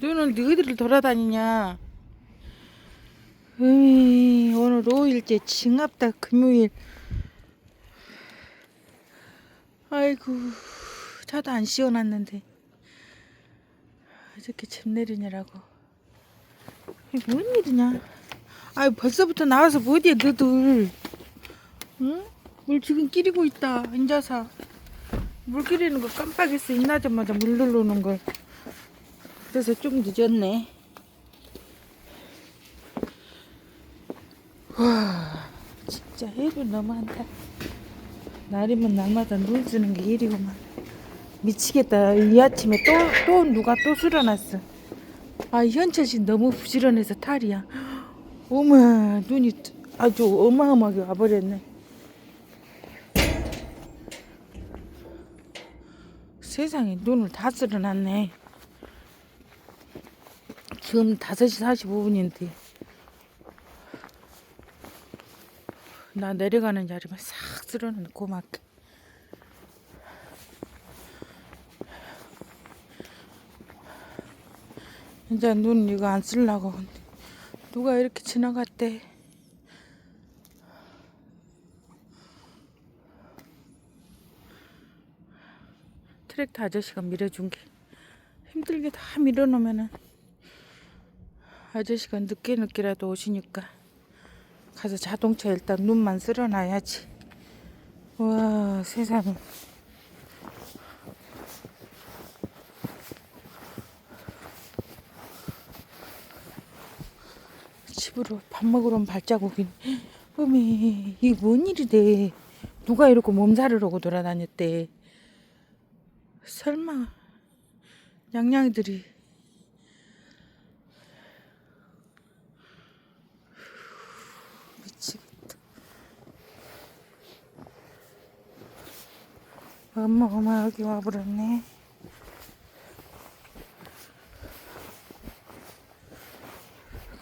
너는 어디를 돌아다니냐? 으이, 오늘 5일째 징합다 금요일. 아이고 차도 안 씌워놨는데 어저께 잼 내리느라고 이게 뭔 일이냐? 아이 벌써부터 나와서 뭐 어디야 너들? 응? 물 지금 끼리고 있다 앉아서 물 끼리는 거 깜빡했어 인나자마자 물 누르는 걸 그래서 좀 늦었네. 와 진짜 해도 너무한다 날이면 날마다 눈 쓰는 게 일이구만. 미치겠다. 이 아침에 또 또 누가 또 술어났어. 아 현철씨 너무 부지런해서 탈이야. 어머 눈이 아주 어마어마하게 와버렸네. 세상에 눈을 다 쓸어놨네. 지금 5시 45분인데. 나 내려가는 자리만 싹 쓸어놓는 고맙게. 이제 눈 이거 안. 근데 누가 이렇게 지나갔대. 트랙터 아저씨가 밀어준 게 힘들게 다 밀어놓으면은 아저씨가 늦게 늦게라도 오시니까 가서 자동차 일단 눈만 쓸어놔야지. 와 세상에. 집으로 밥 먹으러 온 발자국이 어미 이게 뭔 일이래 누가 이러고 몸살을 오고 돌아다녔대 설마 양양이들이 미치겠다. 어마어마하게 와버렸네.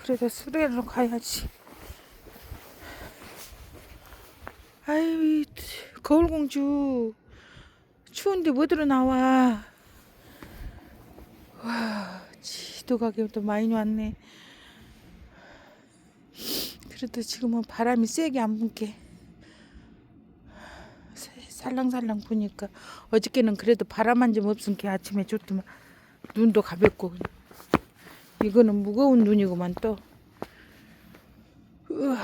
그래도 수레로 가야지. 아유, 이 거울공주. 추운데 뭐들어 나와. 와, 지도 가격도 많이 왔네. 그래도 지금은 바람이 세게 안 분게. 살랑살랑 부니까 어저께는 그래도 바람 한 점 없은 게 아침에 좋더만. 눈도 가볍고 이거는 무거운 눈이구만 또. 우와